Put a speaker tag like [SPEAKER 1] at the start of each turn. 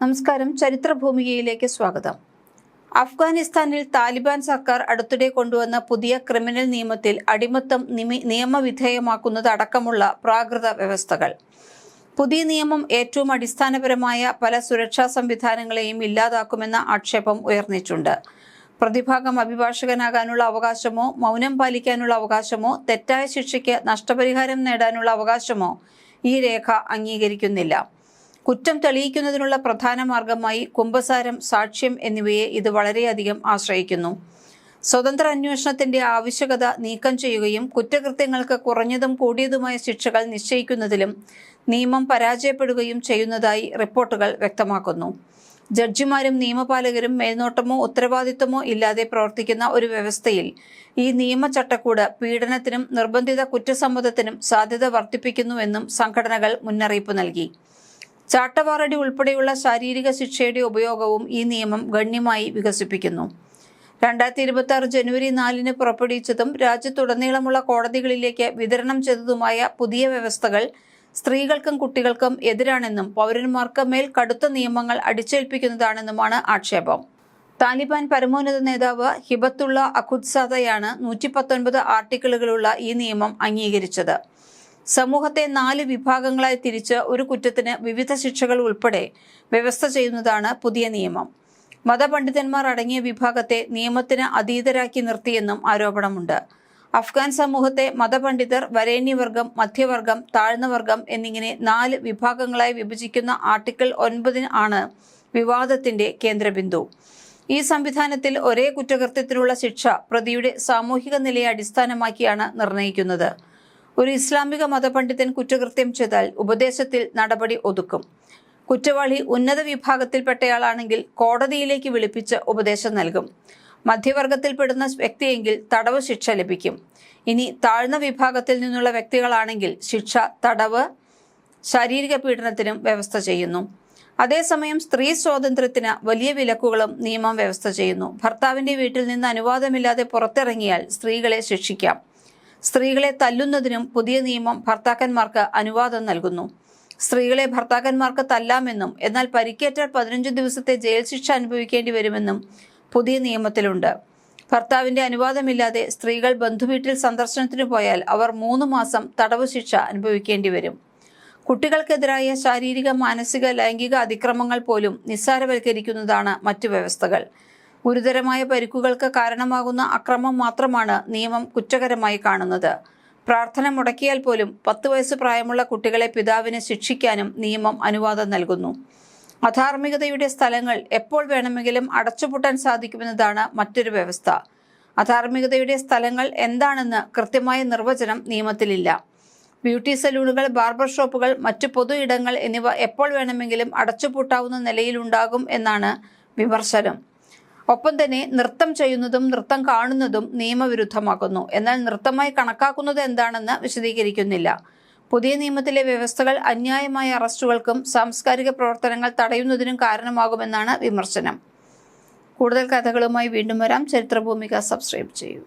[SPEAKER 1] നമസ്കാരം. ചരിത്രഭൂമികയിലേക്ക് സ്വാഗതം. അഫ്ഗാനിസ്ഥാനിൽ താലിബാൻ സർക്കാർ അടുത്തിടെ കൊണ്ടുവന്ന പുതിയ ക്രിമിനൽ നിയമത്തിൽ അടിമത്തം നിയമവിധേയമാക്കുന്നത് അടക്കമുള്ള പ്രാകൃത വ്യവസ്ഥകൾ. പുതിയ നിയമം ഏറ്റവും അടിസ്ഥാനപരമായ പല സുരക്ഷാ സംവിധാനങ്ങളെയും ഇല്ലാതാക്കുമെന്ന ആക്ഷേപം ഉയർന്നിട്ടുണ്ട്. പ്രതിഭാഗം അഭിഭാഷകനാകാനുള്ള അവകാശമോ മൗനം പാലിക്കാനുള്ള അവകാശമോ തെറ്റായ ശിക്ഷയ്ക്ക് നഷ്ടപരിഹാരം നേടാനുള്ള അവകാശമോ ഈ രേഖ അംഗീകരിക്കുന്നില്ല. കുറ്റം തെളിയിക്കുന്നതിനുള്ള പ്രധാന മാർഗമായി കുംഭസാരം സാക്ഷ്യം എന്നിവയെ ഇത് വളരെയധികം ആശ്രയിക്കുന്നു. സ്വതന്ത്ര അന്വേഷണത്തിന്റെ ആവശ്യകത നീക്കം ചെയ്യുകയും കുറ്റകൃത്യങ്ങൾക്ക് കുറഞ്ഞതും കൂടിയതുമായ ശിക്ഷകൾ നിശ്ചയിക്കുന്നതിലും നിയമം പരാജയപ്പെടുകയും ചെയ്യുന്നതായി റിപ്പോർട്ടുകൾ വ്യക്തമാക്കുന്നു. ജഡ്ജിമാരും നിയമപാലകരും മേൽനോട്ടമോ ഉത്തരവാദിത്തമോ ഇല്ലാതെ പ്രവർത്തിക്കുന്ന ഒരു വ്യവസ്ഥയിൽ ഈ നിയമചട്ടക്കൂട് പീഡനത്തിനും നിർബന്ധിത കുറ്റസമ്മതത്തിനും സാധ്യത വർദ്ധിപ്പിക്കുന്നുവെന്നും സംഘടനകൾ മുന്നറിയിപ്പ് നൽകി. ചാട്ടവാറടി ഉൾപ്പെടെയുള്ള ശാരീരിക ശിക്ഷയുടെ ഉപയോഗവും ഈ നിയമം ഗണ്യമായി വികസിപ്പിക്കുന്നു. രണ്ടായിരത്തി ഇരുപത്തി ആറ് ജനുവരി നാലിന് പുറപ്പെടുവിച്ചതും രാജ്യത്തുടനീളമുള്ള കോടതികളിലേക്ക് വിതരണം ചെയ്തതുമായ പുതിയ വ്യവസ്ഥകൾ സ്ത്രീകൾക്കും കുട്ടികൾക്കും എതിരാണെന്നും പൗരന്മാർക്ക് മേൽ കടുത്ത നിയമങ്ങൾ അടിച്ചേൽപ്പിക്കുന്നതാണെന്നുമാണ് ആക്ഷേപം. താലിബാൻ പരമോന്നത നേതാവ് ഹിബത്തുള്ള അഖുദ്സാദയാണ് നൂറ്റി പത്തൊൻപത് ആർട്ടിക്കിളുകളുള്ള ഈ നിയമം അംഗീകരിച്ചത്. സമൂഹത്തെ നാല് വിഭാഗങ്ങളായി തിരിച്ച് ഒരു കുറ്റത്തിന് വിവിധ ശിക്ഷകൾ ഉൾപ്പെടെ വ്യവസ്ഥ ചെയ്യുന്നതാണ് പുതിയ നിയമം. മതപണ്ഡിതന്മാർ അടങ്ങിയ വിഭാഗത്തെ നിയമത്തിന് അതീതരാക്കി നിർത്തിയെന്നും ആരോപണമുണ്ട്. അഫ്ഗാൻ സമൂഹത്തെ മതപണ്ഡിതർ വരേണ്യവർഗം മധ്യവർഗം താഴ്ന്ന വർഗം എന്നിങ്ങനെ നാല് വിഭാഗങ്ങളായി വിഭജിക്കുന്ന ആർട്ടിക്കിൾ ഒൻപതിന് ആണ് വിവാദത്തിന്റെ കേന്ദ്രബിന്ദു. ഈ സംവിധാനത്തിൽ ഒരേ കുറ്റകൃത്യത്തിനുള്ള ശിക്ഷ പ്രതിയുടെ സാമൂഹിക നിലയെ അടിസ്ഥാനമാക്കിയാണ് നിർണയിക്കുന്നത് ഒരു ഇസ്ലാമിക മതപണ്ഡിതൻ കുറ്റകൃത്യം ചെയ്താൽ ഉപദേശത്തിൽ നടപടി ഒതുക്കും. കുറ്റവാളി ഉന്നത വിഭാഗത്തിൽപ്പെട്ടയാളാണെങ്കിൽ കോടതിയിലേക്ക് വിളിപ്പിച്ച് ഉപദേശം നൽകും. മധ്യവർഗത്തിൽപ്പെടുന്ന വ്യക്തിയെങ്കിൽ തടവ് ശിക്ഷ ലഭിക്കും. ഇനി താഴ്ന്ന വിഭാഗത്തിൽ നിന്നുള്ള വ്യക്തികളാണെങ്കിൽ ശിക്ഷ തടവ് ശാരീരിക പീഡനത്തിനും വ്യവസ്ഥ ചെയ്യുന്നു. അതേസമയം സ്ത്രീ സ്വാതന്ത്ര്യത്തിന് വലിയ വിലക്കുകളും നിയമം വ്യവസ്ഥ ചെയ്യുന്നു. ഭർത്താവിന്റെ വീട്ടിൽ നിന്ന് അനുവാദമില്ലാതെ പുറത്തിറങ്ങിയാൽ സ്ത്രീകളെ ശിക്ഷിക്കാം. സ്ത്രീകളെ തല്ലുന്നതിനും പുതിയ നിയമം ഭർത്താക്കന്മാർക്ക് അനുവാദം നൽകുന്നു. സ്ത്രീകളെ ഭർത്താക്കന്മാർക്ക് തല്ലാമെന്നും എന്നാൽ പരിക്കേറ്റാൽ പതിനഞ്ച് ദിവസത്തെ ജയിൽ ശിക്ഷ അനുഭവിക്കേണ്ടി വരുമെന്നും പുതിയ നിയമത്തിലുണ്ട്. ഭർത്താവിന്റെ അനുവാദമില്ലാതെ സ്ത്രീകൾ ബന്ധുവീട്ടിൽ സന്ദർശനത്തിന് പോയാൽ അവർ മൂന്ന് മാസം തടവ് ശിക്ഷ അനുഭവിക്കേണ്ടി വരും. കുട്ടികൾക്കെതിരായ ശാരീരിക മാനസിക ലൈംഗിക അതിക്രമങ്ങൾ പോലും നിസ്സാരവൽക്കരിക്കുന്നതാണ് മറ്റു വ്യവസ്ഥകൾ. ഗുരുതരമായ പരിക്കുകൾക്ക് കാരണമാകുന്ന അക്രമം മാത്രമാണ് നിയമം കുറ്റകരമായി കാണുന്നത്. പ്രാർത്ഥന മുടക്കിയാൽ പോലും പത്ത് വയസ്സ് പ്രായമുള്ള കുട്ടികളെ പിതാവിന് ശിക്ഷിക്കാനും നിയമം അനുവാദം നൽകുന്നു. അധാർമികതയുടെ സ്ഥലങ്ങൾ എപ്പോൾ വേണമെങ്കിലും അടച്ചുപൂട്ടാൻ സാധിക്കുമെന്നതാണ് മറ്റൊരു വ്യവസ്ഥ. അധാർമികതയുടെ സ്ഥലങ്ങൾ എന്താണെന്ന് കൃത്യമായ നിർവചനം നിയമത്തിലില്ല. ബ്യൂട്ടി സലൂണുകൾ ബാർബർ ഷോപ്പുകൾ മറ്റു പൊതു ഇടങ്ങൾ എന്നിവ എപ്പോൾ വേണമെങ്കിലും അടച്ചുപൂട്ടാവുന്ന നിലയിലുണ്ടാകും എന്നാണ് വിമർശനം. ഒപ്പം തന്നെ നൃത്തം ചെയ്യുന്നതും നൃത്തം കാണുന്നതും നിയമവിരുദ്ധമാക്കുന്നു. എന്നാൽ നൃത്തമായി കണക്കാക്കുന്നത് എന്താണെന്ന് വിശദീകരിക്കുന്നില്ല. പുതിയ നിയമത്തിലെ വ്യവസ്ഥകൾ അന്യായമായ അറസ്റ്റുകൾക്കും സാംസ്കാരിക പ്രവർത്തനങ്ങൾ തടയുന്നതിനും കാരണമാകുമെന്നാണ് വിമർശനം. കൂടുതൽ കഥകളുമായി വീണ്ടും വരാം. ചരിത്രഭൂമിക സബ്സ്ക്രൈബ് ചെയ്യൂ.